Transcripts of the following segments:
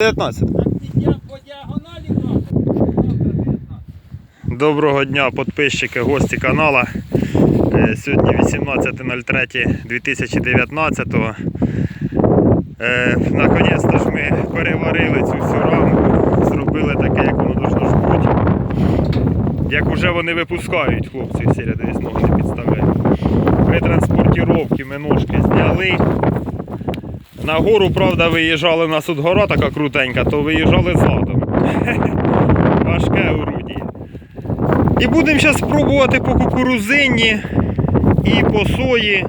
19. По діагоналі завтра 19. Доброго дня, підписчики, гості канала. Е, Сьогодні 18.03.2019. Е, Наконець-то ж ми переварили цю всю рамку, зробили таке, як воно должно ж бути. Як вже вони випускають, хлопці, всі ряди не підставляють. При транспортіровці ми ножки зняли. На гору, правда, виїжджали у нас тут гора така крутенька, то виїжджали задом. Важке орудіє. І будемо зараз спробувати по кукурузині і по сої.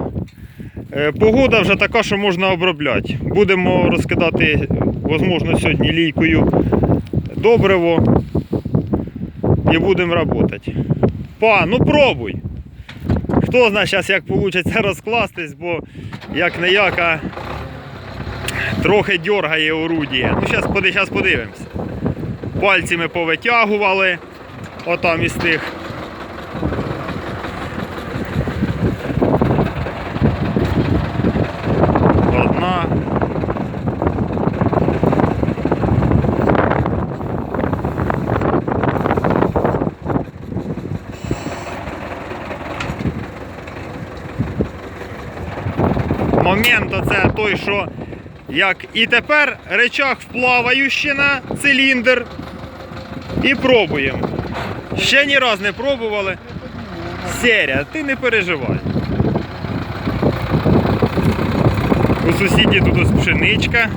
Е, Погода вже така, що можна обробляти. Будемо розкидати, можливо, сьогодні лійкою добриво і будемо працювати. Па, ну пробуй. Хто знає зараз, як вийде розкластись, бо як не яка трохи дергає орудіє. Ну, зараз щас подивимося. Пальці ми повитягували. Отам із тих. Одна. Момент оце той, що як і тепер речах вплаваючи на циліндр і пробуємо. Ще ні раз не пробували. Серія, ти не переживай. У сусіді тут ось пшеничка.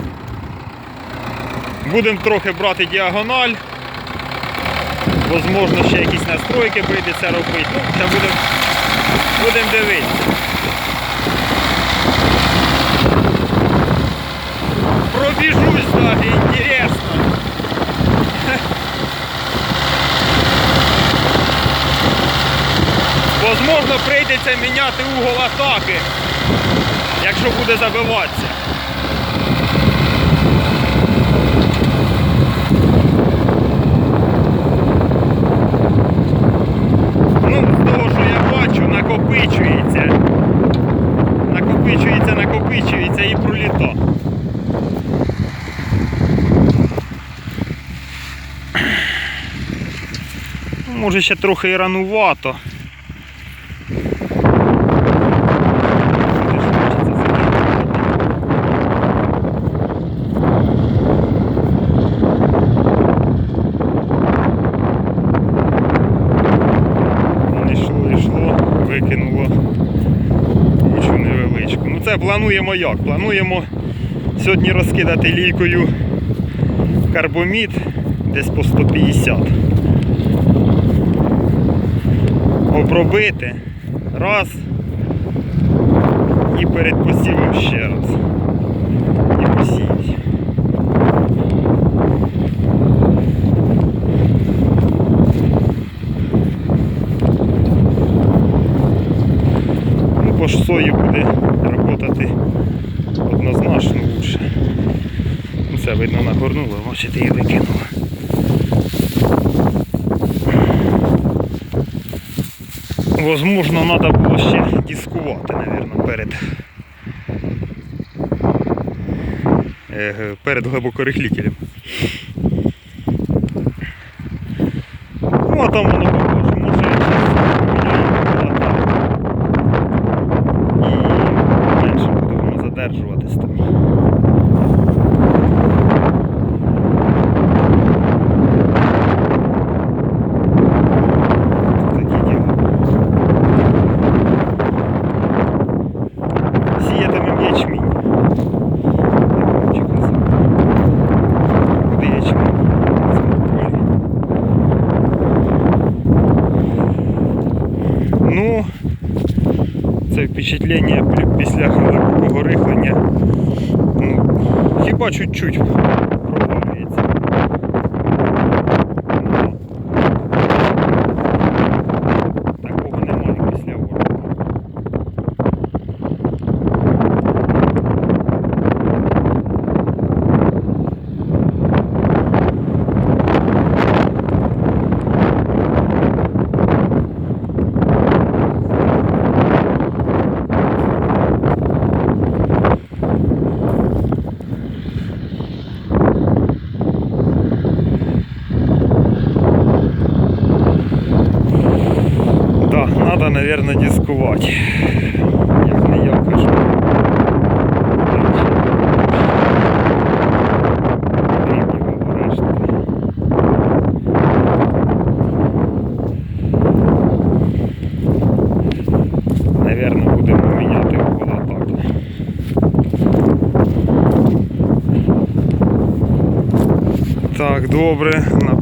Будемо трохи брати діагональ. Возможно, ще якісь настройки прийдеться робити. Ну, будемо будем дивитися. Возможно, прийдеться міняти угол атаки, якщо буде забиватися. Ну, з того, що я бачу, накопичується. Накопичується, накопичується і проліта. Може ще трохи і ранувато. Це плануємо як? Плануємо сьогодні розкидати лійкою карбомід десь по 150. Обробити раз і перед посівом ще раз. І посіять. Ну, по сої буде працювати однозначно лучше. Ну, Це видно нагорнуло, бачите, і викинуло. Возможно, треба було ще дискувати, мабуть, перед, перед глибокорихлітелем. Ну, а там воно покаже. Може, засаджуватись там. Ну, це впечатлення після глибокого рихлення. Ну, хіба чуть-чуть Навірно, дискувати. Як не я кажу. Потрібні валорешти. Навірно, будемо міняти холодок. Так, добре. На